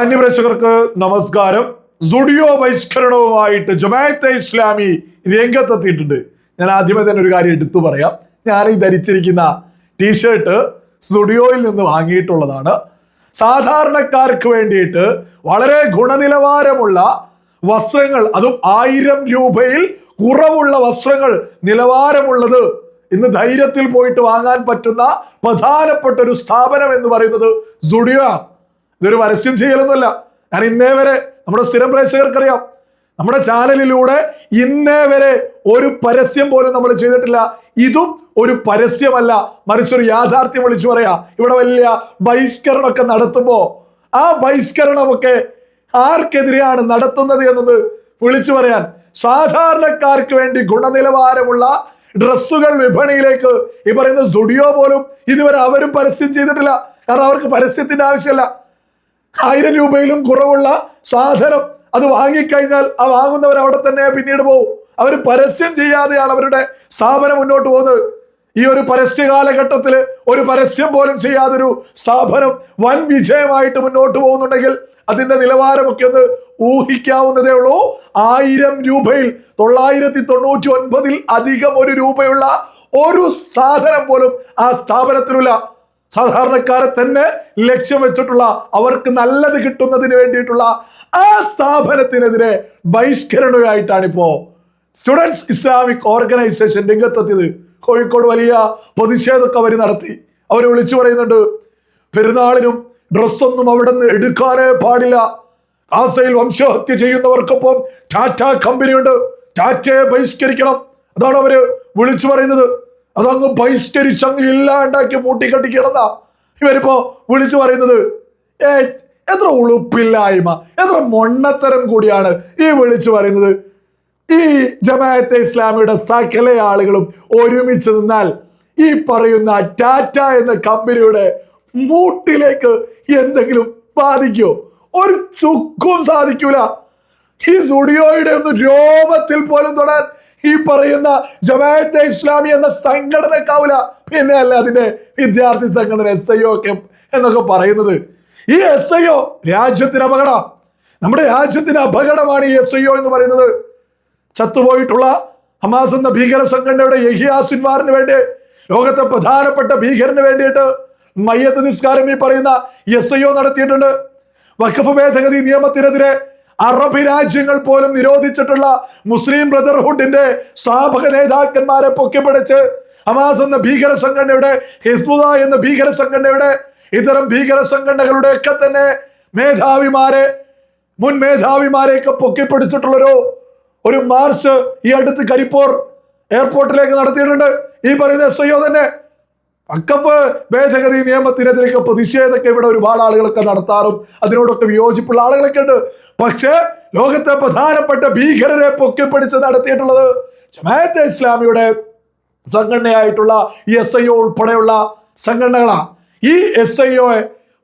അന്യപ്രേക്ഷകർക്ക് നമസ്കാരം. സുഡിയോ ബഹിഷ്കരണവുമായിട്ട് ജമാഅത്തെ ഇസ്ലാമി രംഗത്തെത്തിയിട്ടുണ്ട്. ഞാൻ ആദ്യമേ തന്നെ ഒരു കാര്യം എടുത്തു പറയാം. ഞാൻ ഈ ധരിച്ചിരിക്കുന്ന ടീഷർട്ട് സ്റ്റുഡിയോയിൽ നിന്ന് വാങ്ങിയിട്ടുള്ളതാണ്. സാധാരണക്കാർക്ക് വേണ്ടിയിട്ട് വളരെ ഗുണനിലവാരമുള്ള വസ്ത്രങ്ങൾ അതും ആയിരം രൂപയിൽ കുറവുള്ള വസ്ത്രങ്ങൾ നിലവാരമുള്ളത് ഇന്ന് ധൈര്യത്തിൽ പോയിട്ട് വാങ്ങാൻ പറ്റുന്ന പ്രധാനപ്പെട്ട ഒരു സ്ഥാപനം എന്ന് പറയുന്നത് സുഡിയോ ആണ്. ഇതൊരു പരസ്യം ചെയ്യലൊന്നുമല്ല. ഞാൻ ഇന്നേ വരെ നമ്മുടെ സ്ഥിരം പ്രേക്ഷകർക്കറിയാം. നമ്മുടെ ചാനലിലൂടെ ഇന്നേ വരെ ഒരു പരസ്യം പോലും നമ്മൾ ചെയ്തിട്ടില്ല. ഇതും ഒരു പരസ്യമല്ല. മറിച്ചൊരു യാഥാർത്ഥ്യം വിളിച്ചു പറയാ. ഇവിടെ വലിയ ബഹിഷ്കരണമൊക്കെ നടത്തുമ്പോ ആ ബഹിഷ്കരണമൊക്കെ ആർക്കെതിരെയാണ് നടത്തുന്നത് എന്നത് വിളിച്ചു പറയാൻ സാധാരണക്കാർക്ക് വേണ്ടി ഗുണനിലവാരമുള്ള ഡ്രസ്സുകൾ വിപണിയിലേക്ക് ഈ പറയുന്ന സുഡിയോ പോലും ഇതുവരെ അവരും പരസ്യം ചെയ്തിട്ടില്ല. കാരണം അവർക്ക് പരസ്യത്തിന്റെ ആവശ്യമല്ല. ആയിരം രൂപയിലും കുറവുള്ള സാധനം അത് വാങ്ങിക്കഴിഞ്ഞാൽ ആ വാങ്ങുന്നവർ അവിടെ തന്നെ പിന്നീട് പോകും അവർ പരസ്യം ചെയ്യാതെയാണ് അവരുടെ സ്ഥാപനം മുന്നോട്ട് പോകുന്നത്. ഈ ഒരു പരസ്യ കാലഘട്ടത്തിൽ ഒരു പരസ്യം പോലും ചെയ്യാതൊരു സ്ഥാപനം വൻ വിജയമായിട്ട് മുന്നോട്ട് പോകുന്നുണ്ടെങ്കിൽ അതിന്റെ നിലവാരമൊക്കെ ഒന്ന് ഊഹിക്കാവുന്നതേ ഉള്ളൂ. ആയിരം രൂപയിൽ തൊള്ളായിരത്തി തൊണ്ണൂറ്റി ഒൻപതിൽ അധികം ഒരു രൂപയുള്ള ഒരു സാധനം പോലും ആ സ്ഥാപനത്തിലുള്ള സാധാരണക്കാരെ തന്നെ ലക്ഷ്യം വെച്ചിട്ടുള്ള അവർക്ക് നല്ലത് കിട്ടുന്നതിന് വേണ്ടിയിട്ടുള്ള ആ സ്ഥാപനത്തിനെതിരെ ബഹിഷ്കരണമായിട്ടാണ് ഇപ്പോ സ്റ്റുഡൻസ് ഇസ്ലാമിക് ഓർഗനൈസേഷൻ രംഗത്തെത്തിയത്. കോഴിക്കോട് വലിയ പ്രതിഷേധമൊക്കെ അവർ നടത്തി. അവർ വിളിച്ചു പറയുന്നുണ്ട് പെരുന്നാളിനും ഡ്രസ്സൊന്നും അവിടെ നിന്ന് എടുക്കാനേ പാടില്ല. ആസയിൽ വംശഹത്യ ചെയ്യുന്നവർക്കൊപ്പം ടാറ്റ കമ്പനിയുണ്ട്. ടാറ്റയെ ബഹിഷ്കരിക്കണം. അതാണ് അവർ വിളിച്ചു പറയുന്നത്. അതങ്ങ് ബഹിഷ്കരിച്ച് അങ്ങ് ഇല്ലാണ്ടാക്കി മൂട്ടിക്കെട്ടിക്കിടന്ന ഇവരിപ്പോ വിളിച്ചു പറയുന്നത് ഏ എത്ര ഉളുപ്പില്ലായ്മ എത്ര മൊണ്ണത്തരം കൂടിയാണ് ഈ വിളിച്ചു പറയുന്നത്. ഈ ജമാഅത്തെ ഇസ്ലാമിയുടെ സകല ആളുകളും ഒരുമിച്ച് നിന്നാൽ ഈ പറയുന്ന ടാറ്റ എന്ന കമ്പനിയുടെ മൂട്ടിലേക്ക് എന്തെങ്കിലും ബാധിക്കോ? ഒരു ചുക്കും സാധിക്കൂല. ഈ സുഡിയോയുടെ ഒന്ന് രോമത്തിൽ പോലും തൊടാൻ ഈ പറയുന്ന ജമാഅത്തെ ഇസ്ലാമി എന്ന സംഘടനക്കാവില്ല പിന്നെ അല്ല അതിന്റെ വിദ്യാർത്ഥി സംഘടന എസ് ഐ ഒക്കെ എന്നൊക്കെ പറയുന്നത്. ഈ എസ് ഐ ഒ രാജ്യത്തിന് അപകടം. നമ്മുടെ രാജ്യത്തിന് അപകടമാണ് ഈ എസ് ഐ ഒ എന്ന് പറയുന്നത്. ചത്തുപോയിട്ടുള്ള ഹമാസ് എന്ന ഭീകര സംഘടനയുടെ യഹിയാസിൻമാറിന് വേണ്ടി ലോകത്തെ പ്രധാനപ്പെട്ട ഭീകരന് വേണ്ടിയിട്ട് മയ്യത്ത് നിസ്കാരം ഈ പറയുന്ന എസ് ഐ ഒ നടത്തിയിട്ടുണ്ട്. വഖഫ് ഭേദഗതി നിയമത്തിനെതിരെ അറബ് രാജ്യങ്ങൾ പോലും നിരോധിച്ചിട്ടുള്ള മുസ്ലിം ബ്രദർഹുഡിന്റെ സ്ഥാപക നേതാക്കന്മാരെ പൊക്കിപ്പിടിച്ച് ഹമാസ് എന്ന ഭീകര സംഘടനയുടെ ഹിസ്ബുദ എന്ന ഭീകര സംഘടനയുടെ ഇത്തരം ഭീകര സംഘടനകളുടെ ഒക്കെ തന്നെ മേധാവിമാരെ മുൻ മേധാവിമാരെയൊക്കെ പൊക്കിപ്പിടിച്ചിട്ടുള്ളൊരു ഒരു മാർച്ച് ഈ അടുത്ത് കരിപ്പൂർ എയർപോർട്ടിലേക്ക് നടത്തിയിട്ടുണ്ട്. ഈ പറയുന്ന എസ് ഐ തന്നെ അക്കഫ് ഭേദഗതി നിയമത്തിനെതിരെയൊക്കെ പ്രതിഷേധമൊക്കെ ഇവിടെ ഒരുപാട് ആളുകളൊക്കെ നടത്താറും. അതിനോടൊക്കെ വിയോജിപ്പുള്ള ആളുകളൊക്കെ ഉണ്ട് പക്ഷേ ലോകത്തെ പ്രധാനപ്പെട്ട ഭീകരരെ പൊക്കിപ്പിടിച്ച് നടത്തിയിട്ടുള്ളത് ജമാഅത്തെ ഇസ്ലാമിയുടെ സംഘടനയായിട്ടുള്ള ഈ എസ് ഐ ഒ ഉൾപ്പെടെയുള്ള സംഘടനകളാണ് ഈ എസ് ഐ ഒ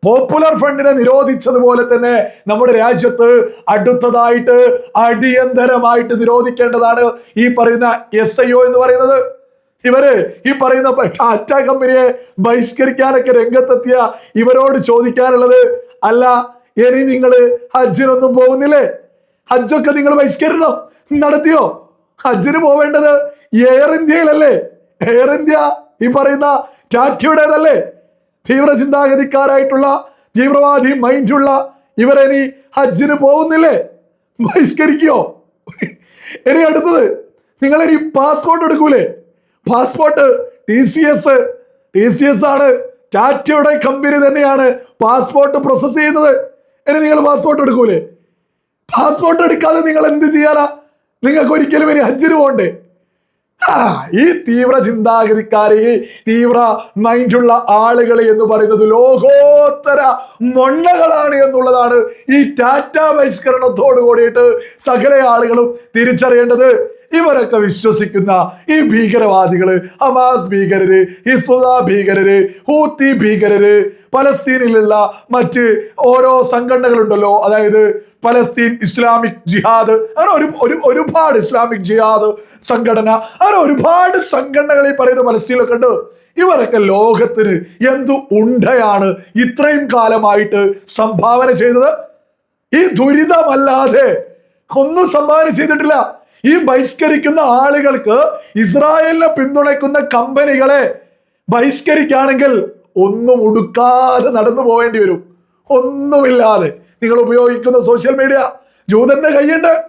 പോപ്പുലർ ഫണ്ടിനെ നിരോധിച്ചതുപോലെ തന്നെ നമ്മുടെ രാജ്യത്ത് അടുത്തതായിട്ട് അടിയന്തരമായിട്ട് നിരോധിക്കേണ്ടതാണ് ഈ പറയുന്ന എസ് ഐ ഒ എന്ന് പറയുന്നത്. ഇവർ ഈ പറയുന്ന ടാറ്റ കമ്പനിയെ ബഹിഷ്കരിക്കാനൊക്കെ രംഗത്തെത്തിയ ഇവരോട് ചോദിക്കാനുള്ളത് അല്ല ഇനി നിങ്ങൾ ഹജ്ജിനൊന്നും പോകുന്നില്ലേ? ഹജ്ജൊക്കെ നിങ്ങൾ ബഹിഷ്കരണോ നടത്തിയോ? ഹജ്ജിന് പോവേണ്ടത് എയർ ഇന്ത്യയിലല്ലേ എയർ ഇന്ത്യ ഈ പറയുന്ന ടാറ്റയുടേതല്ലേ? തീവ്ര ചിന്താഗതിക്കാരായിട്ടുള്ള തീവ്രവാദി മൈൻഡുള്ള ഇവരിനി ഹജ്ജിന് പോകുന്നില്ലേ? ബഹിഷ്കരിക്കോ? ഇനി അടുത്തത് നിങ്ങൾ ഇനി passport എടുക്കൂലേ? Passport T C S T C S ആണ്. ടാറ്റയുടെ കമ്പനി തന്നെയാണ് പാസ്പോർട്ട് പ്രോസസ് ചെയ്യുന്നത്. ഇനി നിങ്ങൾ പാസ്പോർട്ട് എടുക്കൂലേ? പാസ്പോർട്ട് എടുക്കാതെ നിങ്ങൾ എന്ത് ചെയ്യാനാ? നിങ്ങൾക്ക് ഒരിക്കലും ഇനി ഹജ്ജിന് പോകണ്ടേ? ഈ തീവ്ര ചിന്താഗതിക്കാരെ ഈ തീവ്ര മൈൻഡുള്ള ആളുകൾ എന്ന് പറയുന്നത് ലോകോത്തര മൊണ്ണകളാണ് എന്നുള്ളതാണ് ഈ ടാറ്റ ബഹിഷ്കരണത്തോട് കൂടിയിട്ട് സകല ആളുകളും തിരിച്ചറിയേണ്ടത്. ഇവരൊക്കെ വിശ്വസിക്കുന്ന ഈ ഭീകരവാദികൾ ഹമാസ് ഭീകരര് ഹിസ്ബുദ ഭീകരര് ഹൂത്തി ഭീകരര് പലസ്തീനിലുള്ള മറ്റ് ഓരോ സംഘടനകളുണ്ടല്ലോ. അതായത് പലസ്തീൻ ഇസ്ലാമിക് ജിഹാദ് അങ്ങനെ ഒരു ഒരു ഒരുപാട് ഇസ്ലാമിക് ജിഹാദ് സംഘടന അങ്ങനെ ഒരുപാട് സംഘടനകൾ ഈ പറയുന്ന പലസ്തീനിലൊക്കെ ഉണ്ട്. ഇവരൊക്കെ ലോകത്തിന് എന്തു ഉണ്ടയാണ് ഇത്രയും കാലമായിട്ട് സംഭാവന ചെയ്തത്? ഈ ദുരിതമല്ലാതെ ഒന്നും സംഭാവന ചെയ്തിട്ടില്ല. ഈ ബഹിഷ്കരിക്കുന്ന ആളുകൾക്ക് ഇസ്രായേലിനെ പിന്തുണയ്ക്കുന്ന കമ്പനികളെ ബഹിഷ്കരിക്കുകയാണെങ്കിൽ ഒന്നും ഉടുക്കാതെ നടന്നു പോവേണ്ടി വരും. ഒന്നുമില്ലാതെ. നിങ്ങൾ ഉപയോഗിക്കുന്ന സോഷ്യൽ മീഡിയ ജൂതന്റെ കൈയുണ്ട്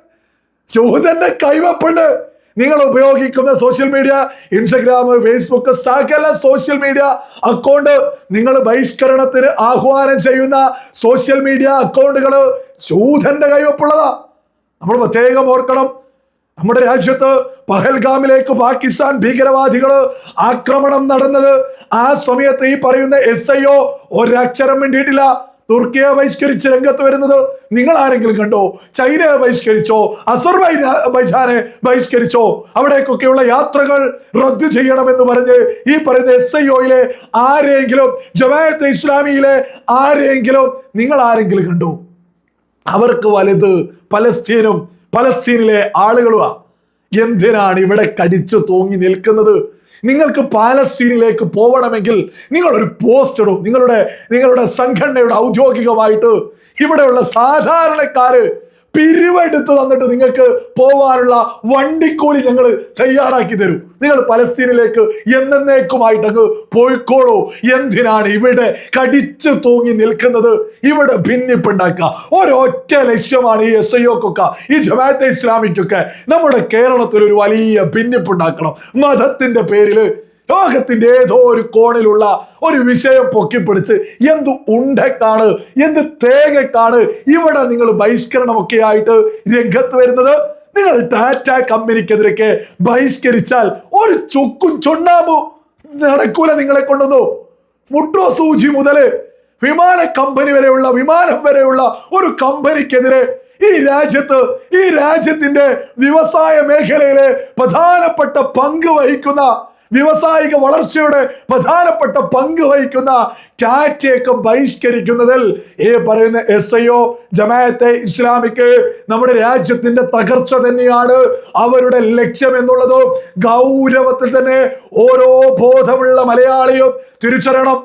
ജൂതന്റെ കൈവപ്പുണ്ട്. നിങ്ങൾ ഉപയോഗിക്കുന്ന സോഷ്യൽ മീഡിയ ഇൻസ്റ്റഗ്രാം ഫേസ്ബുക്ക് സകല സോഷ്യൽ മീഡിയ അക്കൗണ്ട് നിങ്ങൾ ബഹിഷ്കരണത്തിന് ആഹ്വാനം ചെയ്യുന്ന സോഷ്യൽ മീഡിയ അക്കൗണ്ടുകൾ ജൂതന്റെ കൈവപ്പുള്ളതാ. നമ്മൾ പ്രത്യേകം ഓർക്കണം നമ്മുടെ രാജ്യത്ത് പഹൽഗാമിലേക്ക് പാകിസ്ഥാൻ ഭീകരവാദികൾ ആക്രമണം നടന്നത്. ആ സമയത്ത് ഈ പറയുന്ന എസ് ഐ ഒ ഒരക്ഷരം വേണ്ടിയിട്ടില്ല തുർക്കിയെ ബഹിഷ്കരിച്ച് രംഗത്ത് വരുന്നത് നിങ്ങൾ ആരെങ്കിലും കണ്ടോ? ചൈനയെ ബഹിഷ്കരിച്ചോ? അസർബൈ ബൈജാനെ ബഹിഷ്കരിച്ചോ? അവിടേക്കൊക്കെയുള്ള യാത്രകൾ റദ്ദു ചെയ്യണമെന്ന് പറഞ്ഞ് ഈ പറയുന്ന എസ് ഐ ഒയിലെ ആരെങ്കിലും ജമാഅത്ത് ഇസ്ലാമിയിലെ ആരെങ്കിലും നിങ്ങൾ ആരെങ്കിലും കണ്ടോ? അവർക്ക് വലുത് പലസ്തീനും പലസ്തീനിലെ ആളുകളുമാ എന്തിനാണ് ഇവിടെ കടിച്ചു തൂങ്ങി നിൽക്കുന്നത്? നിങ്ങൾക്ക് പാലസ്തീനിലേക്ക് പോകണമെങ്കിൽ നിങ്ങളൊരു പോസ്റ്റ് ഇടും. നിങ്ങളുടെ നിങ്ങളുടെ സംഘടനയുടെ ഔദ്യോഗികമായിട്ട് ഇവിടെയുള്ള സാധാരണക്കാര് പിരിവെടുത്ത് തന്നിട്ട് നിങ്ങൾക്ക് പോവാനുള്ള വണ്ടിക്കൂലി ഞങ്ങൾ തയ്യാറാക്കി തരും. നിങ്ങൾ പലസ്തീനിലേക്ക് എന്നേക്കുമായിട്ട് അങ്ങ് പോയിക്കോളൂ. എന്തിനാണ് ഇവിടെ കടിച്ചു തൂങ്ങി നിൽക്കുന്നത്? ഇവിടെ ഭിന്നിപ്പുണ്ടാക്കുക. ഒരൊറ്റ ലക്ഷ്യമാണ് ഈ എസ് ഐ ഈ ജമാഅത്തെ ഇസ്ലാമിക്കൊക്കെ. നമ്മുടെ കേരളത്തിൽ ഒരു വലിയ ഭിന്നിപ്പുണ്ടാക്കണം. മതത്തിന്റെ പേരിൽ ലോകത്തിന്റെ ഏതോ ഒരു കോണിലുള്ള ഒരു വിഷയം പൊക്കിപ്പിടിച്ച് എന്ത് ഉണ്ടക്കാണ് എന്ത് തേങ്ങക്കാണ് ഇവിടെ നിങ്ങൾ ബഹിഷ്കരണമൊക്കെ ആയിട്ട് രംഗത്ത് വരുന്നത്? നിങ്ങൾ ടാറ്റ കമ്പനിക്കെതിരൊക്കെ ബഹിഷ്കരിച്ചാൽ ഒരു ചുക്കും ചുണ്ണാമ്പും നടക്കൂല നിങ്ങളെ കൊണ്ടൊന്നു മുട്ടോ സൂചി മുതൽ വിമാന കമ്പനി വരെയുള്ള വിമാനം വരെയുള്ള ഒരു കമ്പനിക്കെതിരെ ഈ രാജ്യത്ത് ഈ രാജ്യത്തിന്റെ വ്യവസായ മേഖലയിലെ പ്രധാനപ്പെട്ട പങ്ക് വഹിക്കുന്ന വ്യവസായിക വളർച്ചയുടെ പ്രധാനപ്പെട്ട പങ്ക് വഹിക്കുന്ന ടാറ്റയൊക്കെ ബഹിഷ്കരിക്കുന്നതിൽ ഈ പറയുന്ന എസ് ഐ ഒ ജമാഅത്തെ ഇസ്ലാമിക്ക് നമ്മുടെ രാജ്യത്തിന്റെ തകർച്ച തന്നെയാണ് അവരുടെ ലക്ഷ്യം എന്നുള്ളത് ഗൗരവത്തിൽ തന്നെ ഓരോ ബോധമുള്ള മലയാളിയും തിരിച്ചറിയണം.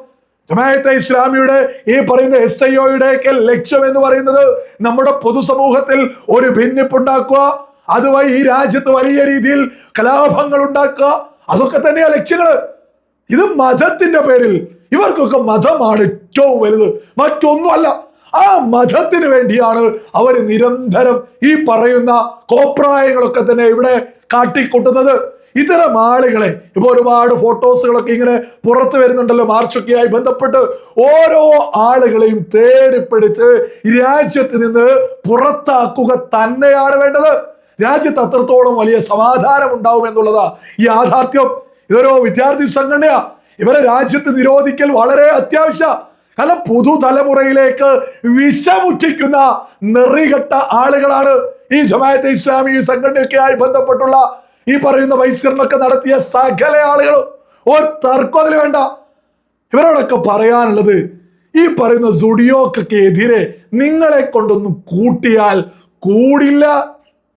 ജമാഅത്തെ ഇസ്ലാമിയുടെ ഈ പറയുന്ന എസ് ഐ ഒയുടെ ഒക്കെ ലക്ഷ്യം എന്ന് പറയുന്നത് നമ്മുടെ പൊതുസമൂഹത്തിൽ ഒരു ഭിന്നിപ്പുണ്ടാക്കുക അതുവഴി ഈ രാജ്യത്ത് വലിയ രീതിയിൽ കലാപങ്ങൾ ഉണ്ടാക്കുക അതൊക്കെ തന്നെയാ ലക്ഷ്യങ്ങൾ. ഇത് മതത്തിന്റെ പേരിൽ. ഇവർക്കൊക്കെ മതമാണ് ഏറ്റവും വലുത്. മറ്റൊന്നുമല്ല ആ മതത്തിന് വേണ്ടിയാണ് അവർ നിരന്തരം ഈ പറയുന്ന കോപ്രായങ്ങളൊക്കെ തന്നെ ഇവിടെ കാട്ടിക്കൂട്ടുന്നത്. ഇത്തരം ആളുകളെ ഇപ്പൊ ഒരുപാട് ഫോട്ടോസുകളൊക്കെ ഇങ്ങനെ പുറത്തു വരുന്നുണ്ടല്ലോ മാർച്ചൊക്കെയായി ബന്ധപ്പെട്ട്. ഓരോ ആളുകളെയും തേടിപ്പിടിച്ച് രാജ്യത്ത് നിന്ന് പുറത്താക്കുക തന്നെയാണ് വേണ്ടത്. രാജ്യത്ത് അത്രത്തോളം വലിയ സമാധാനം ഉണ്ടാവും എന്നുള്ളതാ യാഥാർത്ഥ്യം. ഇതൊരു വിദ്യാർത്ഥി സംഘടനയാ. ഇവരെ രാജ്യത്ത് നിരോധിക്കൽ വളരെ അത്യാവശ്യ. കാരണം പുതുതലമുറയിലേക്ക് വിഷമുറ്റിക്കുന്ന നെറികെട്ട ആളുകളാണ് ഈ ജമാഅത്തെ ഇസ്ലാമി സംഘടനയൊക്കെയായി ബന്ധപ്പെട്ടുള്ള ഈ പറയുന്ന ബഹിഷ്കരണമൊക്കെ നടത്തിയ സകല ആളുകളും. ഒരു തർക്കം അതിൽ വേണ്ട. ഇവരോടൊക്കെ പറയാനുള്ളത് ഈ പറയുന്ന സുഡിയോക്കൊക്കെ എതിരെ നിങ്ങളെ കൊണ്ടൊന്നും കൂട്ടിയാൽ കൂടില്ല.